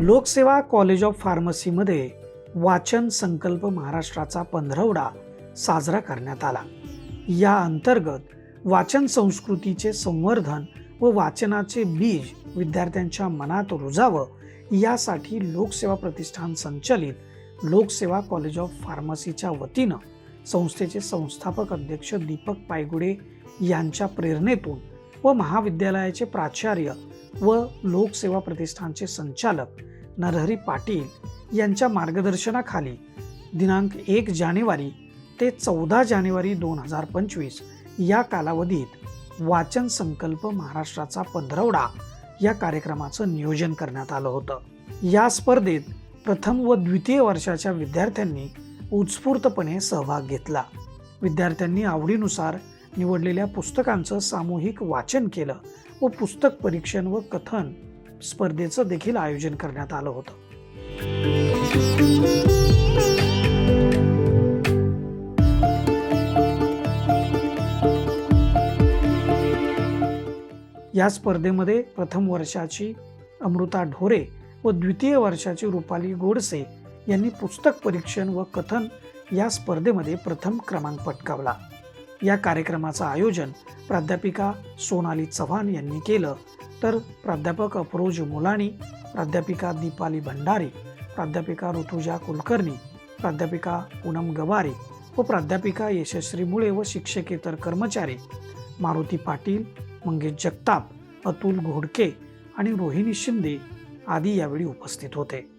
लोकसेवा college of फार्मसीमध्ये वाचन संकल्प महाराष्ट्राचा पंधरवडा साजरा करण्यात आला. या अंतर्गत वाचन संस्कृतीचे संवर्धन व वाचनाचे बीज विद्यार्थ्यांच्या मनात रुजावं यासाठी लोकसेवा प्रतिष्ठान संचलित लोकसेवा कॉलेज ऑफ फार्मसीच्या वतीनं संस्थेचे संस्थापक अध्यक्ष दीपक पायगुडे यांच्या प्रेरणेतून व महाविद्यालयाचे प्राचार्य व लोकसेवा प्रतिष्ठानचे संचालक नरहरी पाटील यांच्या मार्गदर्शनाखाली दिनांक एक जानेवारी ते चौदा जानेवारी दोन हजार पंचवीस या कालावधीत वाचन संकल्प महाराष्ट्राचा पंधरवडा या कार्यक्रमाचं नियोजन करण्यात आलं होतं. या स्पर्धेत प्रथम व द्वितीय वर्षाच्या विद्यार्थ्यांनी उत्स्फूर्तपणे सहभाग घेतला. विद्यार्थ्यांनी आवडीनुसार निवडलेल्या पुस्तकांचं सामूहिक वाचन केलं व पुस्तक परीक्षण व कथन स्पर्धेचं देखील आयोजन करण्यात आलं होतं. या स्पर्धेमध्ये प्रथम वर्षाची अमृता ढोरे व द्वितीय वर्षाची रुपाली गोडसे यांनी पुस्तक परीक्षण व कथन या स्पर्धेमध्ये प्रथम क्रमांक पटकावला. या कार्यक्रमाचं आयोजन प्राध्यापिका सोनाली चव्हाण यांनी केलं. तर प्राध्यापक अफरोज मुलाणी प्राध्यापिका दीपाली भंडारी प्राध्यापिका ऋतुजा कुलकर्णी प्राध्यापिका पूनम गवारे व प्राध्यापिका यशस्वी मुळे व शिक्षकेतर कर्मचारी मारुती पाटील मंगेश जगताप अतुल घोडके आणि रोहिणी शिंदे आदी यावेळी उपस्थित होते.